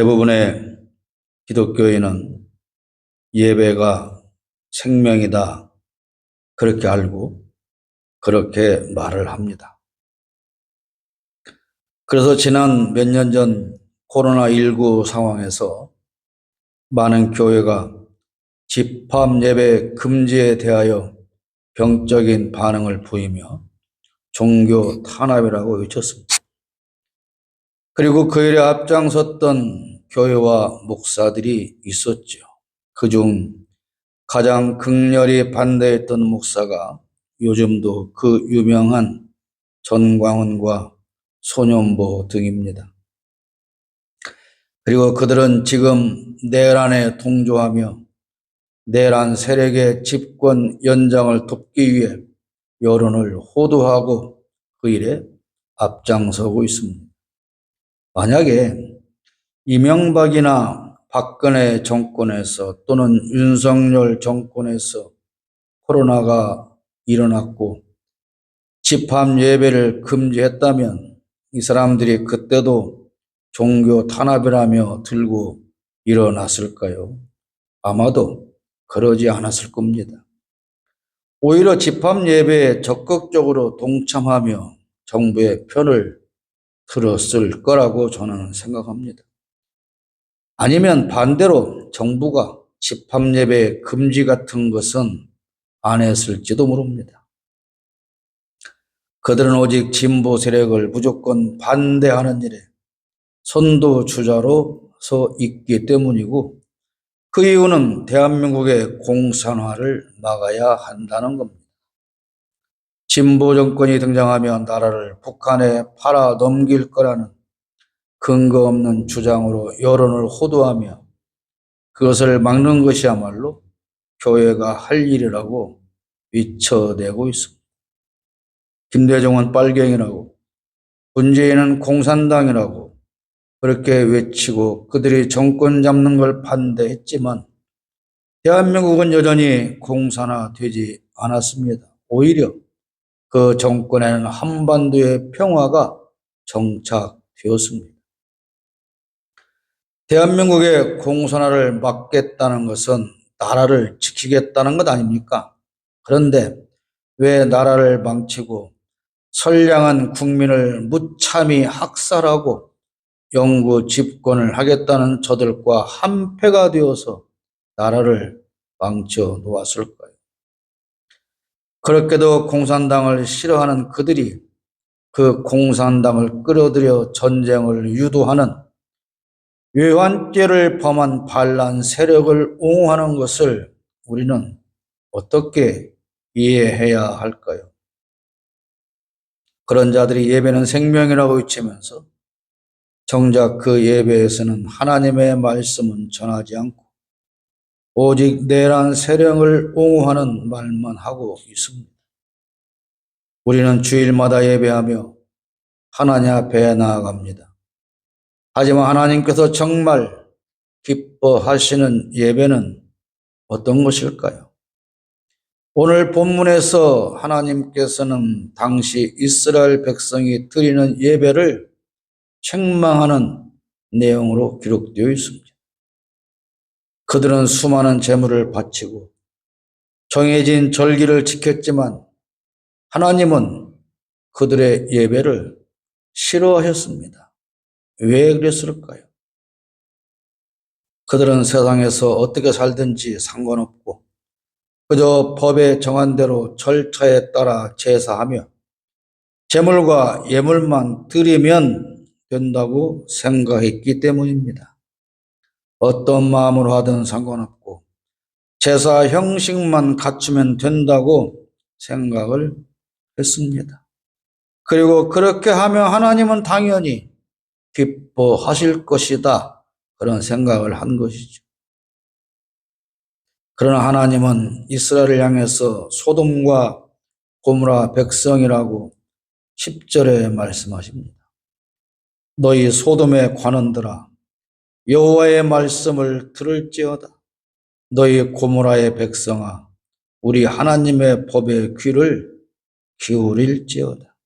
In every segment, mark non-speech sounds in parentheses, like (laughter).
대부분의 기독교인은 예배가 생명이다. 그렇게 알고 그렇게 말을 합니다. 그래서 지난 몇 년 전 코로나19 상황에서 많은 교회가 집합 예배 금지에 대하여 병적인 반응을 보이며 종교 탄압이라고 외쳤습니다. 그리고 그 일에 앞장섰던 교회와 목사들이 있었죠. 그중 가장 극렬히 반대했던 목사가 요즘도 그 유명한 전광훈과 소년보 등입니다. 그리고 그들은 지금 내란에 동조하며 내란 세력의 집권 연장을 돕기 위해 여론을 호도하고 그 일에 앞장서고 있습니다. 만약에 이명박이나 박근혜 정권에서 또는 윤석열 정권에서 코로나가 일어났고 집합 예배를 금지했다면 이 사람들이 그때도 종교 탄압이라며 들고 일어났을까요? 아마도 그러지 않았을 겁니다. 오히려 집합 예배에 적극적으로 동참하며 정부의 편을 들었을 거라고 저는 생각합니다. 아니면 반대로 정부가 집합 예배 금지 같은 것은 안 했을지도 모릅니다. 그들은 오직 진보 세력을 무조건 반대하는 일에 선도주자로 서 있기 때문이고 그 이유는 대한민국의 공산화를 막아야 한다는 겁니다. 진보 정권이 등장하면 나라를 북한에 팔아 넘길 거라는 근거 없는 주장으로 여론을 호도하며 그것을 막는 것이야말로 교회가 할 일이라고 미쳐내고 있습니다. 김대중은 빨갱이라고 문재인은 공산당이라고 그렇게 외치고 그들이 정권 잡는 걸 반대했지만 대한민국은 여전히 공산화되지 않았습니다. 오히려 그 정권에는 한반도의 평화가 정착되었습니다. 대한민국의 공산화를 막겠다는 것은 나라를 지키겠다는 것 아닙니까? 그런데 왜 나라를 망치고 선량한 국민을 무참히 학살하고 영구 집권을 하겠다는 저들과 한패가 되어서 나라를 망쳐 놓았을까요? 그렇게도 공산당을 싫어하는 그들이 그 공산당을 끌어들여 전쟁을 유도하는 외환죄를 범한 반란 세력을 옹호하는 것을 우리는 어떻게 이해해야 할까요? 그런 자들이 예배는 생명이라고 외치면서 정작 그 예배에서는 하나님의 말씀은 전하지 않고 오직 내란 세력을 옹호하는 말만 하고 있습니다. 우리는 주일마다 예배하며 하나님 앞에 나아갑니다. 하지만 하나님께서 정말 기뻐하시는 예배는 어떤 것일까요? 오늘 본문에서 하나님께서는 당시 이스라엘 백성이 드리는 예배를 책망하는 내용으로 기록되어 있습니다. 그들은 수많은 재물을 바치고 정해진 절기를 지켰지만 하나님은 그들의 예배를 싫어하셨습니다. 왜 그랬을까요? 그들은 세상에서 어떻게 살든지 상관없고 그저 법에 정한 대로 절차에 따라 제사하며 재물과 예물만 드리면 된다고 생각했기 때문입니다. 어떤 마음으로 하든 상관없고 제사 형식만 갖추면 된다고 생각을 했습니다. 그리고 그렇게 하면 하나님은 당연히 기뻐하실 것이다. 그런 생각을 한 것이죠. 그러나 하나님은 이스라엘을 향해서 소돔과 고무라 백성이라고 10절에 말씀하십니다. 너희 소돔의 관원들아 여호와의 말씀을 들을지어다 너희 고모라의 백성아 우리 하나님의 법에 귀를 기울일지어다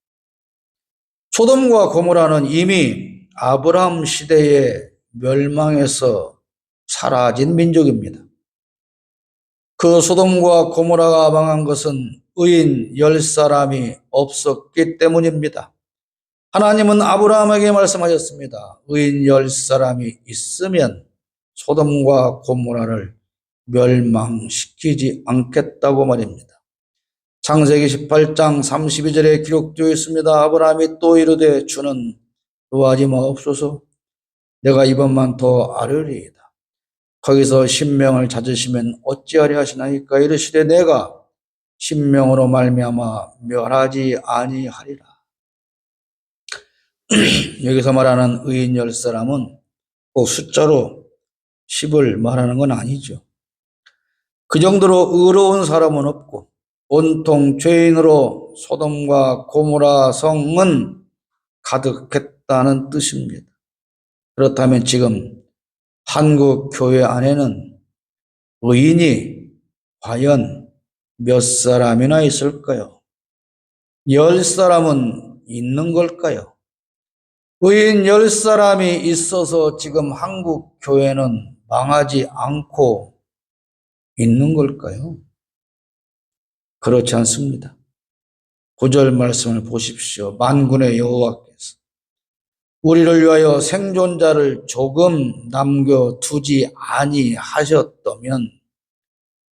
소돔과 고모라는 이미 아브라함 시대에 멸망해서 사라진 민족입니다. 그 소돔과 고모라가 망한 것은 의인 열 사람이 없었기 때문입니다. 하나님은 아브라함에게 말씀하셨습니다. 의인 열 사람이 있으면 소돔과 고모라를 멸망시키지 않겠다고 말입니다. 창세기 18장 32절에 기록되어 있습니다. 아브라함이 또 이르되 주는 노하지 마옵소서 내가 이번만 더 아르리이다. 거기서 신명을 찾으시면 어찌하리 하시나이까 이르시되 내가 신명으로 말미암아 멸하지 아니하리라. (clears throat) 여기서 말하는 의인 열 사람은 꼭 숫자로 10을 말하는 건 아니죠. 그 정도로 의로운 사람은 없고 온통 죄인으로 소돔과 고모라 성은 가득했다 는 뜻입니다. 그렇다면 지금 한국 교회 안에는 의인이 과연 몇 사람이나 있을까요? 열 사람은 있는 걸까요? 의인 열 사람이 있어서 지금 한국 교회는 망하지 않고 있는 걸까요? 그렇지 않습니다. 구절 말씀을 보십시오. 만군의 여호와께서 우리를 위하여 생존자를 조금 남겨 두지 아니하셨다면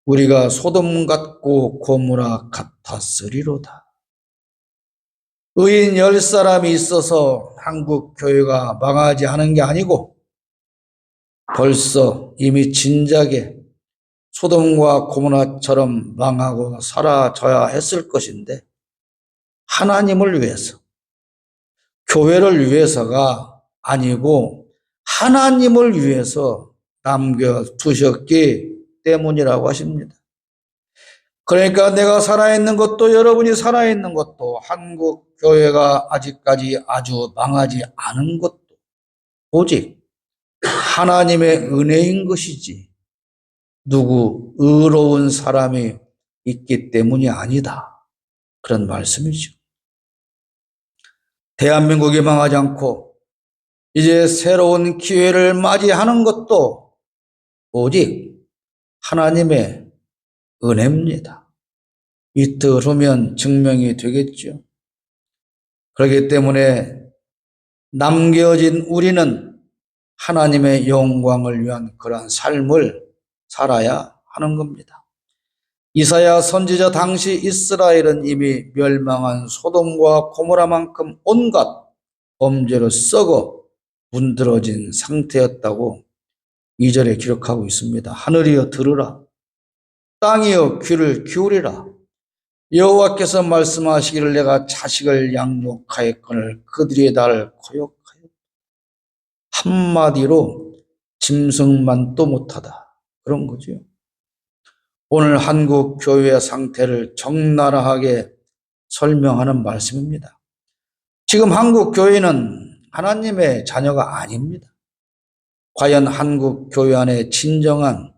우리가 소돔 같고 고무라 같았으리로다. 의인 열 사람이 있어서 한국 교회가 망하지 않은 게 아니고 벌써 이미 진작에 소돔과 고모라처럼 망하고 사라져야 했을 것인데 하나님을 위해서 교회를 위해서가 아니고 하나님을 위해서 남겨두셨기 때문이라고 하십니다. 그러니까 내가 살아있는 것도 여러분이 살아있는 것도 한국 교회가 아직까지 아주 망하지 않은 것도 오직 하나님의 은혜인 것이지 누구 의로운 사람이 있기 때문이 아니다. 그런 말씀이죠. 대한민국이 망하지 않고 이제 새로운 기회를 맞이하는 것도 오직 하나님의 은혜입니다. 이틀 후면 증명이 되겠죠. 그렇기 때문에 남겨진 우리는 하나님의 영광을 위한 그러한 삶을 살아야 하는 겁니다. 이사야 선지자 당시 이스라엘은 이미 멸망한 소돔과 고모라만큼 온갖 범죄로 썩어 문드러진 상태였다고 이절에 기록하고 있습니다. 하늘이여 들으라. 땅이여 귀를 기울이라. 여호와께서 말씀하시기를 내가 자식을 양육하였거늘 그들이 나를 거역하여 한마디로 짐승만도 못하다. 그런 거죠. 오늘 한국 교회의 상태를 적나라하게 설명하는 말씀입니다. 지금 한국 교회는 하나님의 자녀가 아닙니다. 과연 한국 교회 안에 진정한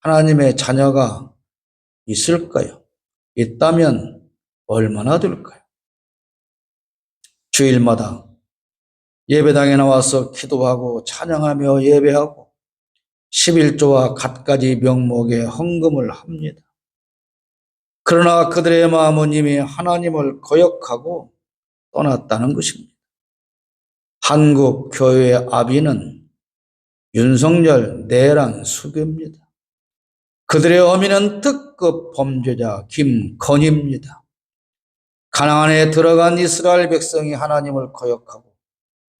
하나님의 자녀가 있을까요? 있다면 얼마나 될까요? 주일마다 예배당에 나와서 기도하고 찬양하며 예배하고 11조와 갖가지 명목의 헌금을 합니다. 그러나 그들의 마음은 이미 하나님을 거역하고 떠났다는 것입니다. 한국 교회의 아비는 윤석열 내란 수교입니다. 그들의 어미는 특급 범죄자 김건희입니다. 가나안에 들어간 이스라엘 백성이 하나님을 거역하고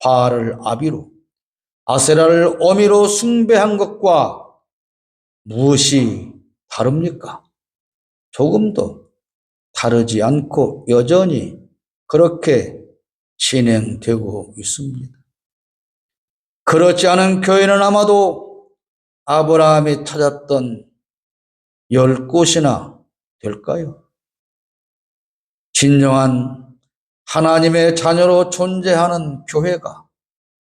바알을 아비로 아세라를 어미로 숭배한 것과 무엇이 다릅니까? 조금도 다르지 않고 여전히 그렇게 진행되고 있습니다. 그렇지 않은 교회는 아마도 아브라함이 찾았던 열 곳이나 될까요? 진정한 하나님의 자녀로 존재하는 교회가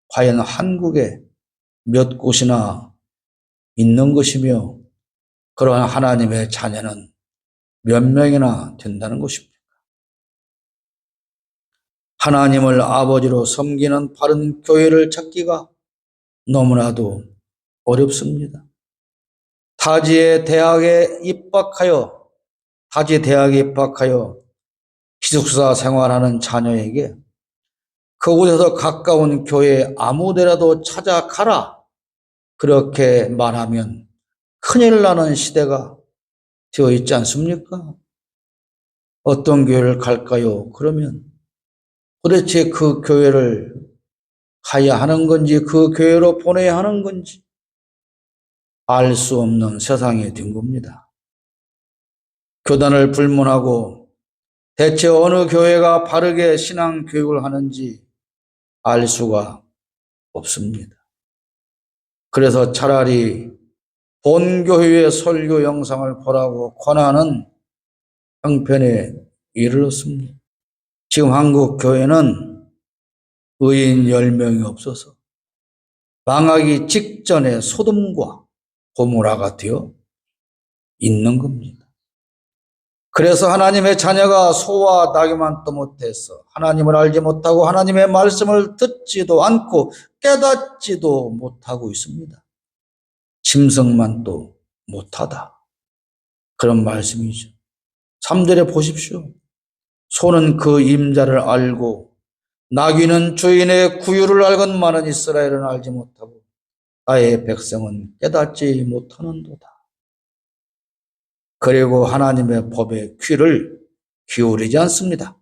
과연 한국에 몇 곳이나 있는 것이며 그러한 하나님의 자녀는 몇 명이나 된다는 것입니까? 하나님을 아버지로 섬기는 바른 교회를 찾기가 너무나도 어렵습니다. 타지의 대학에 입학하여 타지 대학에 입학하여 기숙사 생활하는 자녀에게 그곳에서 가까운 교회 아무데라도 찾아가라 그렇게 말하면 큰일 나는 시대가 되어 있지 않습니까? 어떤 교회를 갈까요? 그러면 도대체 그 교회를 가야 하는 건지 그 교회로 보내야 하는 건지 알 수 없는 세상이 된 겁니다. 교단을 불문하고 대체 어느 교회가 바르게 신앙 교육을 하는지 알 수가 없습니다. 그래서 차라리 본교회의 설교 영상을 보라고 권하는 형편에 이르렀습니다. 지금 한국 교회는 의인 10명이 없어서 망하기 직전에 소돔과 고무라가 되어 있는 겁니다. 그래서 하나님의 자녀가 소와 나기만 또 못해서 하나님을 알지 못하고 하나님의 말씀을 듣지도 않고 깨닫지도 못하고 있습니다. 짐승만 또 못하다. 그런 말씀이죠. 3절에 보십시오. 소는 그 임자를 알고 나귀는 주인의 구유를 알건만은 이스라엘은 알지 못하고 나의 백성은 깨닫지 못하는도다. 그리고 하나님의 법에 귀를 기울이지 않습니다.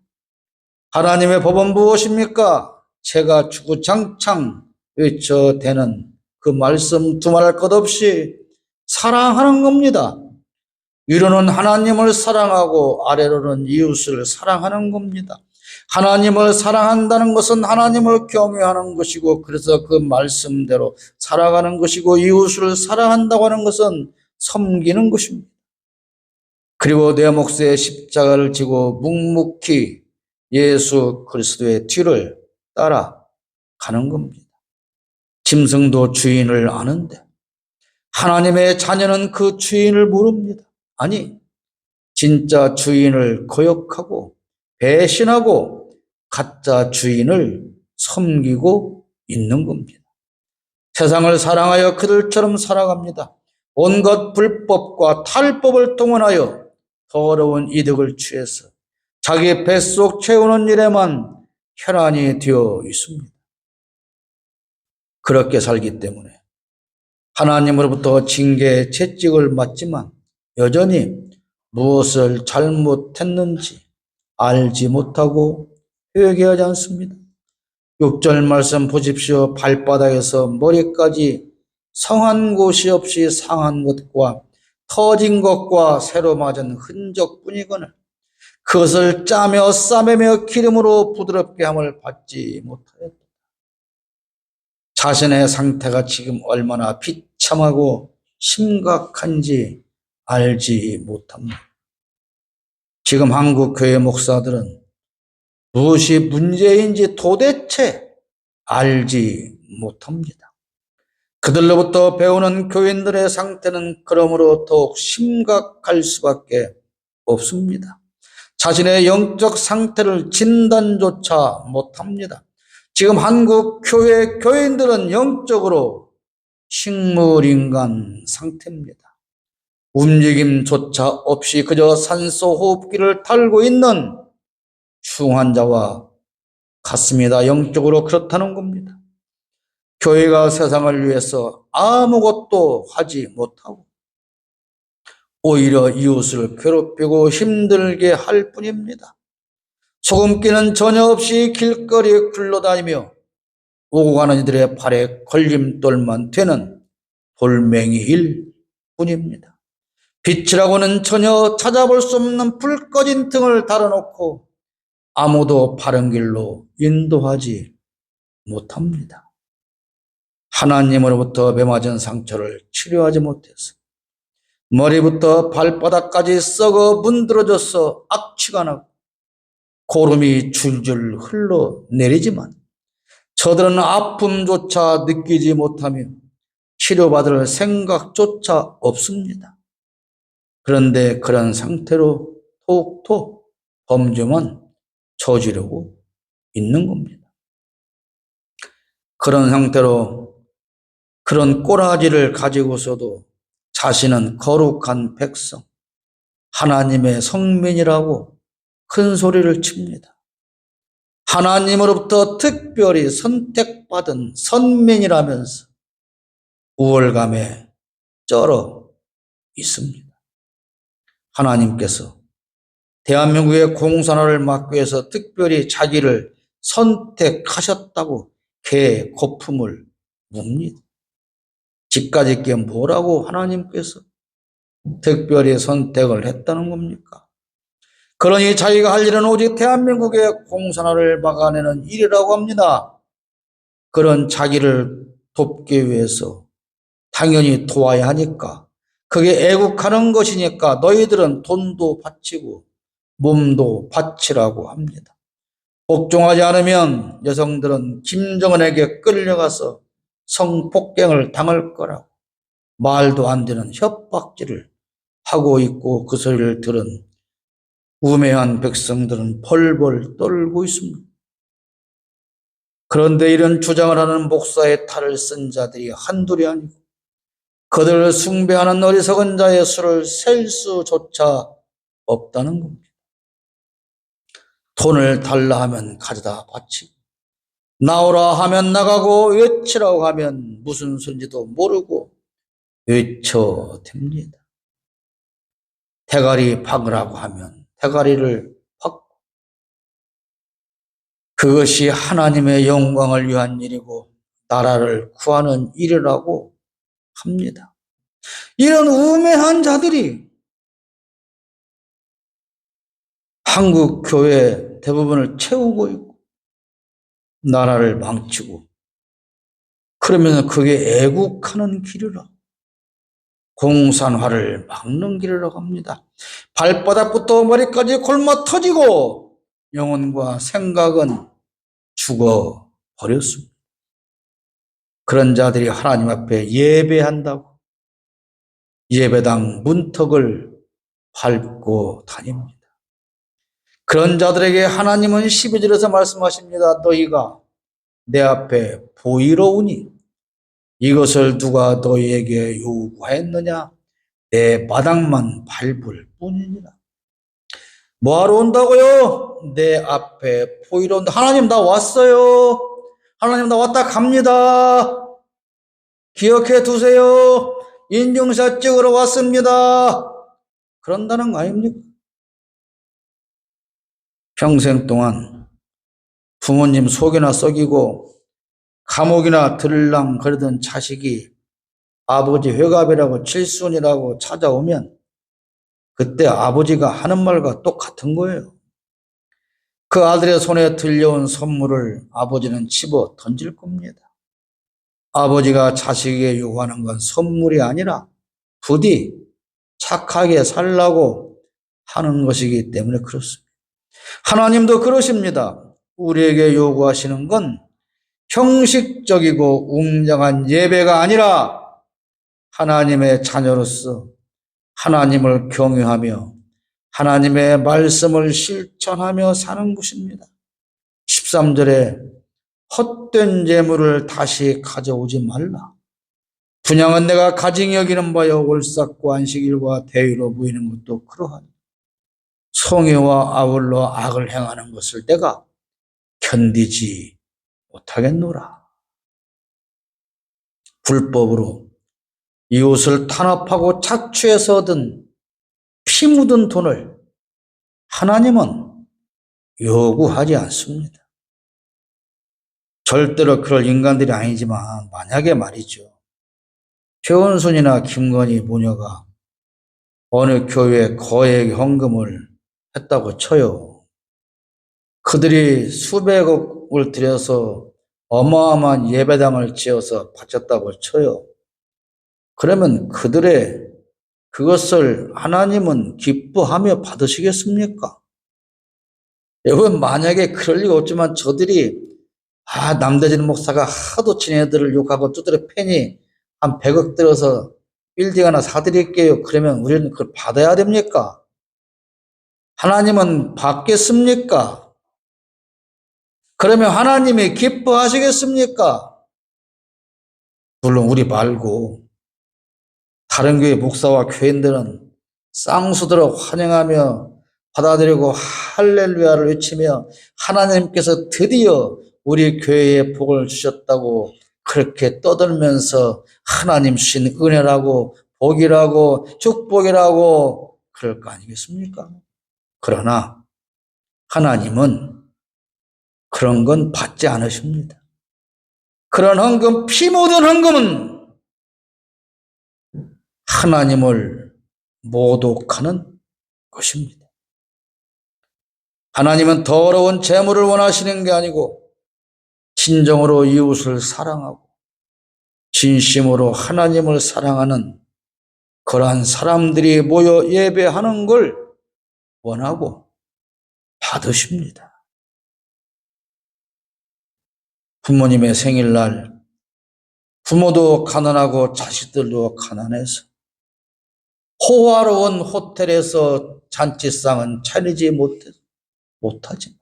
하나님의 법은 무엇입니까? 제가 주구장창 외쳐대는 그 말씀 두말할 것 없이 사랑하는 겁니다. 위로는 하나님을 사랑하고 아래로는 이웃을 사랑하는 겁니다. 하나님을 사랑한다는 것은 하나님을 경외하는 것이고 그래서 그 말씀대로 살아가는 것이고 이웃을 사랑한다고 하는 것은 섬기는 것입니다. 그리고 내 몫에 십자가를 지고 묵묵히 예수 그리스도의 뒤를 따라 가는 겁니다. 짐승도 주인을 아는데 하나님의 자녀는 그 주인을 모릅니다. 아니, 진짜 주인을 거역하고 배신하고 가짜 주인을 섬기고 있는 겁니다. 세상을 사랑하여 그들처럼 살아갑니다. 온갖 불법과 탈법을 동원하여 더러운 이득을 취해서 자기 뱃속 채우는 일에만 혈안이 되어 있습니다. 그렇게 살기 때문에 하나님으로부터 징계 채찍을 맞지만 여전히 무엇을 잘못했는지 알지 못하고 회개하지 않습니다. 6절 말씀 보십시오. 발바닥에서 머리까지 성한 곳이 없이 상한 것과 터진 것과 새로 맞은 흔적뿐이거늘 그것을 짜며 싸매며 기름으로 부드럽게 함을 받지 못하였다. 자신의 상태가 지금 얼마나 비참하고 심각한지 알지 못합니다. 지금 한국 교회 목사들은 무엇이 문제인지 도대체 알지 못합니다. 그들로부터 배우는 교인들의 상태는 그러므로 더욱 심각할 수밖에 없습니다. 자신의 영적 상태를 진단조차 못합니다. 지금 한국 교회 교인들은 영적으로 식물인간 상태입니다. 움직임조차 없이 그저 산소 호흡기를 달고 있는 중환자와 같습니다. 영적으로 그렇다는 겁니다. 교회가 세상을 위해서 아무것도 하지 못하고 오히려 이웃을 괴롭히고 힘들게 할 뿐입니다. 소금기는 전혀 없이 길거리에 굴러다니며 오고 가는 이들의 발에 걸림돌만 되는 돌멩이일 뿐입니다. 빛이라고는 전혀 찾아볼 수 없는 불 꺼진 등을 달아놓고 아무도 바른 길로 인도하지 못합니다. 하나님으로부터 매맞은 상처를 치료하지 못해서 머리부터 발바닥까지 썩어 문드러져서 악취가 나고 고름이 줄줄 흘러 내리지만 저들은 아픔조차 느끼지 못하며 치료받을 생각조차 없습니다. 그런데 그런 상태로 톡톡 범죄만 저지르고 있는 겁니다. 그런 상태로 그런 꼬라지를 가지고서도 자신은 거룩한 백성, 하나님의 성민이라고 큰 소리를 칩니다. 하나님으로부터 특별히 선택받은 선민이라면서 우월감에 쩔어 있습니다. 하나님께서 대한민국의 공산화를 막기 위해서 특별히 자기를 선택하셨다고 개 거품을 묵니다. 집까짓게 뭐라고 하나님께서 특별히 선택을 했다는 겁니까? 그러니 자기가 할 일은 오직 대한민국의 공산화를 막아내는 일이라고 합니다. 그런 자기를 돕기 위해서 당연히 도와야 하니까 그게 애국하는 것이니까 너희들은 돈도 바치고 몸도 바치라고 합니다. 복종하지 않으면 여성들은 김정은에게 끌려가서 성폭행을 당할 거라고 말도 안 되는 협박질을 하고 있고 그 소리를 들은 우매한 백성들은 벌벌 떨고 있습니다. 그런데 이런 주장을 하는 목사의 탈을 쓴 자들이 한둘이 아니고 그들을 숭배하는 어리석은 자의 수를 셀 수조차 없다는 겁니다. 돈을 달라 하면 가져다 바치고 나오라 하면 나가고 외치라고 하면 무슨 소리인지도 모르고 외쳐댑니다. 대가리 박으라고 하면 대가리를 박고 그것이 하나님의 영광을 위한 일이고 나라를 구하는 일이라고 합니다. 이런 우매한 자들이 한국 교회 대부분을 채우고 있고 나라를 망치고 그러면 그게 애국하는 길이라 공산화를 막는 길이라고 합니다. 발바닥부터 머리까지 골마 터지고 영혼과 생각은 죽어 버렸습니다. 그런 자들이 하나님 앞에 예배한다고 예배당 문턱을 밟고 다닙니다. 그런 자들에게 하나님은 12절에서 말씀하십니다. 너희가 내 앞에 보이러우니 이것을 누가 너희에게 요구하였느냐? 내 바닥만 밟을 뿐이니라. 뭐하러 온다고요? 내 앞에 보이러 온다. 하나님 나 왔어요. 하나님 나 왔다 갑니다. 기억해 두세요. 인증샷 찍으러 왔습니다. 그런다는 거 아닙니까? 평생 동안 부모님 속이나 썩이고 감옥이나 들랑 그러던 자식이 아버지 회갑이라고 칠순이라고 찾아오면 그때 아버지가 하는 말과 똑같은 거예요. 그 아들의 손에 들려온 선물을 아버지는 집어 던질 겁니다. 아버지가 자식에게 요구하는 건 선물이 아니라 부디 착하게 살라고 하는 것이기 때문에 그렇습니다. 하나님도 그러십니다. 우리에게 요구하시는 건 형식적이고 웅장한 예배가 아니라 하나님의 자녀로서 하나님을 경외하며 하나님의 말씀을 실천하며 사는 것입니다. 13절에 헛된 재물을 다시 가져오지 말라. 분양은 내가 가증히 여기는 바여 올삭고 안식일과 대의로 보이는 것도 그러하니 성애와 아울러 악을 행하는 것을 내가 견디지 못하겠노라. 불법으로 이웃을 탄압하고 착취해서 얻은 피 묻은 돈을 하나님은 요구하지 않습니다. 절대로 그럴 인간들이 아니지만 만약에 말이죠. 최원순이나 김건희 모녀가 어느 교회에 거액 헌금을 했다고 쳐요. 그들이 수백억을 들여서 어마어마한 예배당을 지어서 바쳤다고 쳐요. 그러면 그들의 그것을 하나님은 기뻐하며 받으시겠습니까? 여러분, 만약에 그럴 리가 없지만 저들이, 아, 남대진 목사가 하도 지네들을 욕하고 두드려 패니 한 100억 들어서 빌딩 하나 사드릴게요. 그러면 우리는 그걸 받아야 됩니까? 하나님은 받겠습니까? 그러면 하나님이 기뻐하시겠습니까? 물론 우리 말고 다른 교회 목사와 교인들은 쌍수들을 환영하며 받아들이고 할렐루야를 외치며 하나님께서 드디어 우리 교회에 복을 주셨다고 그렇게 떠들면서 하나님 주신 은혜라고 복이라고 축복이라고 그럴 거 아니겠습니까? 그러나 하나님은 그런 건 받지 않으십니다. 그런 헌금, 피 묻은 헌금은 하나님을 모독하는 것입니다. 하나님은 더러운 재물을 원하시는 게 아니고 진정으로 이웃을 사랑하고 진심으로 하나님을 사랑하는 그러한 사람들이 모여 예배하는 걸 원하고 받으십니다. 부모님의 생일날 부모도 가난하고 자식들도 가난해서 호화로운 호텔에서 잔치상은 차리지 못하지만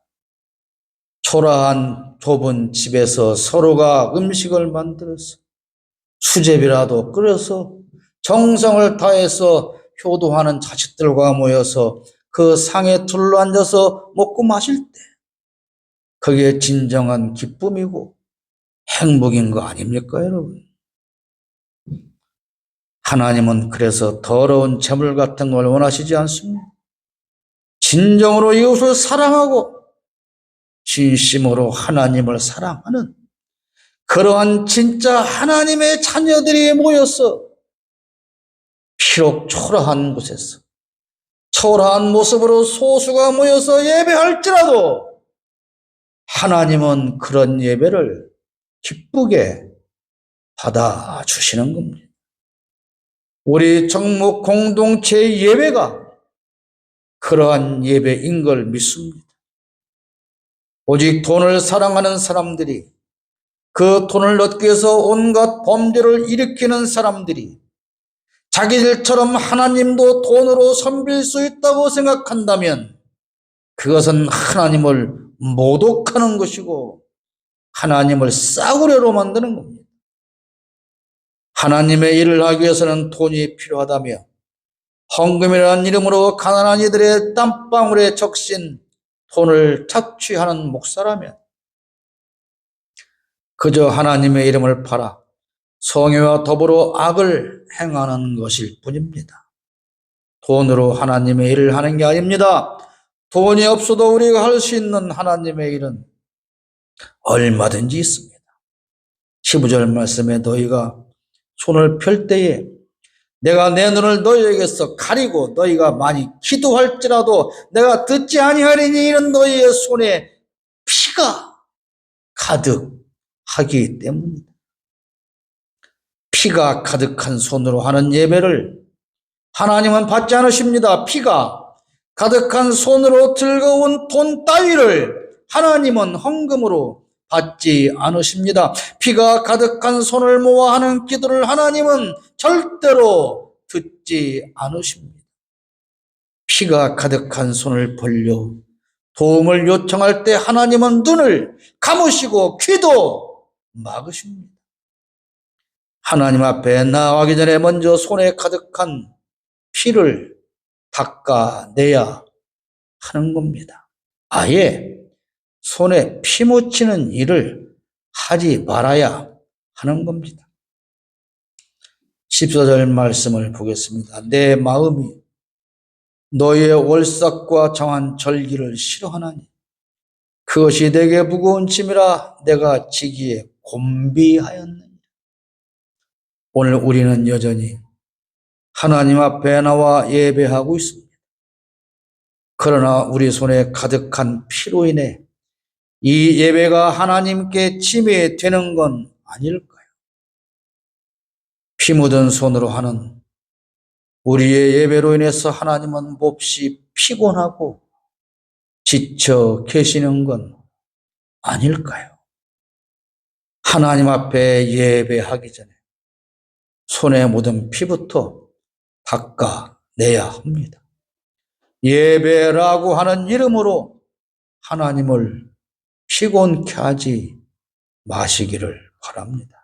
초라한 좁은 집에서 서로가 음식을 만들어서 수제비라도 끓여서 정성을 다해서 효도하는 자식들과 모여서 그 상에 둘러앉아서 먹고 마실 때 그게 진정한 기쁨이고 행복인 거 아닙니까, 여러분? 하나님은 그래서 더러운 재물 같은 걸 원하시지 않습니다. 진정으로 이웃을 사랑하고 진심으로 하나님을 사랑하는 그러한 진짜 하나님의 자녀들이 모여서 비록 초라한 곳에서 초라한 모습으로 소수가 모여서 예배할지라도 하나님은 그런 예배를 기쁘게 받아주시는 겁니다. 우리 정목 공동체 예배가 그러한 예배인 걸 믿습니다. 오직 돈을 사랑하는 사람들이 그 돈을 얻기 위해서 온갖 범죄를 일으키는 사람들이 자기들처럼 하나님도 돈으로 섬길 수 있다고 생각한다면 그것은 하나님을 모독하는 것이고 하나님을 싸구려로 만드는 겁니다. 하나님의 일을 하기 위해서는 돈이 필요하다며 헌금이라는 이름으로 가난한 이들의 땀방울에 적신 돈을 착취하는 목사라면 그저 하나님의 이름을 팔아 성회와 더불어 악을 행하는 것일 뿐입니다. 돈으로 하나님의 일을 하는 게 아닙니다. 돈이 없어도 우리가 할 수 있는 하나님의 일은 얼마든지 있습니다. 15절 말씀에 너희가 손을 펼 때에 내가 내 눈을 너희에게서 가리고 너희가 많이 기도할지라도 내가 듣지 아니하리니 이는 너희의 손에 피가 가득하기 때문이다. 피가 가득한 손으로 하는 예배를 하나님은 받지 않으십니다. 피가 가득한 손으로 즐거운 돈 따위를 하나님은 헌금으로 받지 않으십니다. 피가 가득한 손을 모아 하는 기도를 하나님은 절대로 듣지 않으십니다. 피가 가득한 손을 벌려 도움을 요청할 때 하나님은 눈을 감으시고 귀도 막으십니다. 하나님 앞에 나아가기 전에 먼저 손에 가득한 피를 닦아내야 하는 겁니다. 아예 손에 피 묻히는 일을 하지 말아야 하는 겁니다. 14절 말씀을 보겠습니다. 내 마음이 너의 월삭과 정한 절기를 싫어하나니 그것이 내게 무거운 짐이라 내가 지기에 곤비하였느니라. 오늘 우리는 여전히 하나님 앞에 나와 예배하고 있습니다. 그러나 우리 손에 가득한 피로 인해 이 예배가 하나님께 침해 되는 건 아닐까요? 피 묻은 손으로 하는 우리의 예배로 인해서 하나님은 몹시 피곤하고 지쳐 계시는 건 아닐까요? 하나님 앞에 예배하기 전에 손에 묻은 피부터 닦아내야 합니다. 예배라고 하는 이름으로 하나님을 피곤케 하지 마시기를 바랍니다.